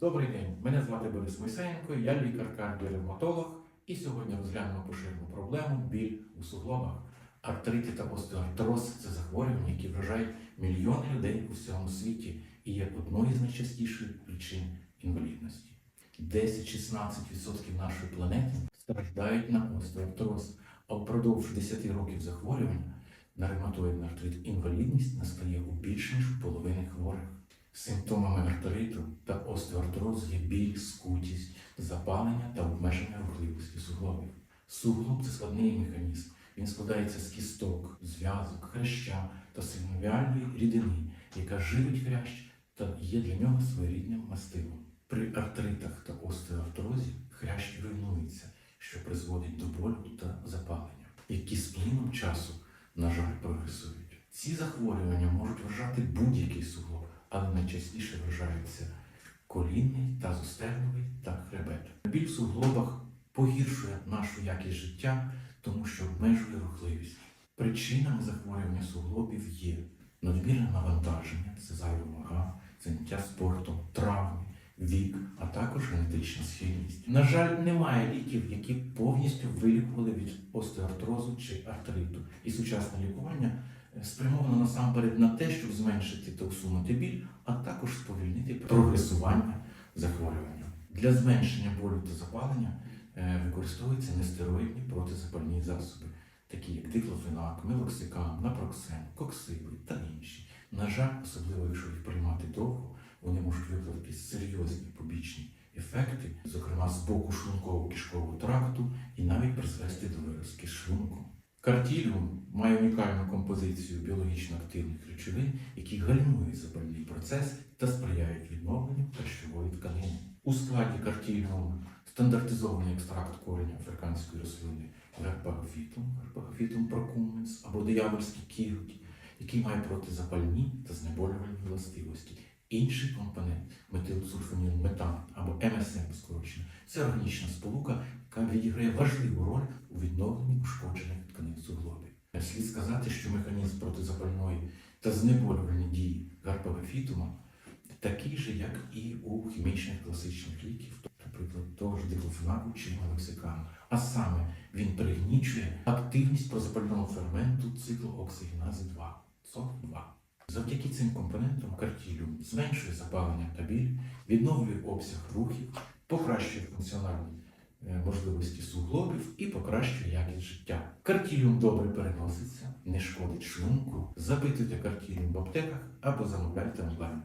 Добрий день, мене звати Борис Мойсеєнко, я лікар-кардіоревматолог, і сьогодні розглянемо поширену проблему біль у суглобах. Артрити та остеоартроз це захворювання, які вражають мільйони людей у всьому світі і є одною з найчастіших причин інвалідності. 10-16% нашої планети страждають на остеоартроз, а впродовж 10 років захворювання на ревматоїдний артрит інвалідність настає у більш ніж половини хворих. Симптомами артриту та остеоартрозу є біль, скутість, запалення та обмеження рухливості суглобів. Суглоб це складний механізм. Він складається з кісток, зв'язок, хряща та синовіальної рідини, яка живить хрящ та є для нього своєрідним мастилом. При артритах та остеоартрозі хрящ руйнується, що призводить до болю та запалення, які з плином часу, на жаль, прогресують. Ці захворювання можуть вражати будь-який суглоб, але найчастіше вражаються колінний, тазостегновий та хребет. Біль в суглобах погіршує нашу якість життя, тому що обмежує рухливість. Причинами захворювання суглобів є надмірне навантаження, це зайва вага, заняття спортом, травми, вік, а також генетична схильність. На жаль, немає ліків, які повністю вилікували від остеоартрозу чи артриту. І сучасне лікування спрямовано насамперед на те, щоб зменшити та біль, а також сповільнити прогресування захворювання. Для зменшення болю та запалення е, використовуються нестероїдні протизапальні засоби, такі як диклофенак, мелоксикам, напроксен, коксиби та інші. На жаль, особливо якщо їх приймати довго, вони можуть викликати серйозні побічні ефекти, зокрема з боку шлунково-кишкового тракту, і навіть призвести до виразки шлунку. Картіліум має унікальну композицію біологічно активних речовин, які гальмують запальний процес та сприяють відновленню харчової тканини. У складі картіліуму стандартизований екстракт кореня африканської рослини герпагофітум, герпагофітум прокумens або диявольський кіготь, який має протизапальні та знеболювальні властивості. Інший компонент метилсульфонілметан або МСМ скорочено це органічна сполука, яка відіграє важливу роль у відновленні ушкоджених тканин суглобів. Слід сказати, що механізм протизапальної та знеболювальної дії гарпагофітума такий же, як і у хімічних класичних ліків, наприклад, того ж диклофенаку чи мелоксикану. А саме він пригнічує активність прозапального Завдяки цим компонентам картіліум зменшує запалення та біль, відновлює обсяг рухів, покращує функціональні е, можливості суглобів і покращує якість життя. Картіліум добре переноситься, не шкодить шлунку. Запитуйте картіліум в аптеках або замовляйте онлайн.